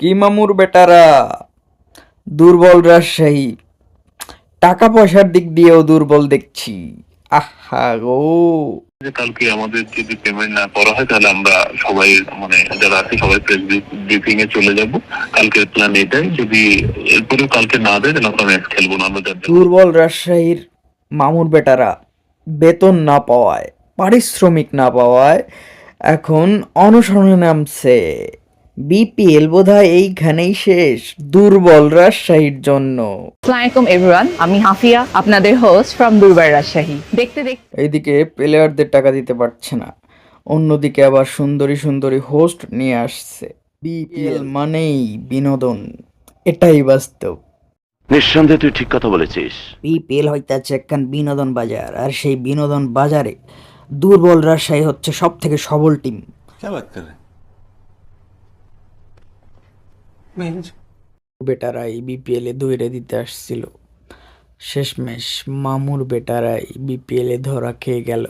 কি মামুর বেটারা? দুর্বল রাজশাহী। টাকা পয়সার দিক দিয়েও দুর্বল দেখছি। আহা গো। কালকে আমাদের যদি পেমেন্ট না করা হয় তাহলে আমরা সবাই মানে যারা আছে সবাই প্রেস ব্রিফিং এ চলে যাব। কালকে প্ল্যান এটাই। যদি এরপরেও কালকে না দেয় তাহলে আমরা ম্যাচ খেলব না আমরা দুর্বল রাজশাহীর মামুর বেটারা বেতন না পাওয়ায় পারিশ্রমিক না পাওয়ায় এখন অনশনে নামছে। বিপিএল বোধহয় এইখানেই শেষ দুর্বল রাজশাহীর জন্য। আসসালামাইকুম এভরিওয়ান আমি হাফিয়া আপনাদের হোস্ট ফ্রম দুর্বার রাজশাহী। দেখতে দেখতে এইদিকে প্লেয়ারদের টাকা দিতে পারছে না। অন্যদিকে আবার সুন্দরী সুন্দরী হোস্ট নিয়ে আসছে। বিপিএল মানেই বিনোদন। এটাই বাস্তব। নিঃসন্দেহে তুই ঠিক কথা বলেছিস। বিপিএল হইতাছে একখান বিনোদন বাজার আর সেই বিনোদন বাজারে দুর্বল রাজশাহী হচ্ছে সব থেকে সবল টিম বেটারাই বিপিএলে ধৈরে দিতে আসছিল। শেষমেশ মামুর বেটারাই বিপিএলে ধরা খেয়ে গেল।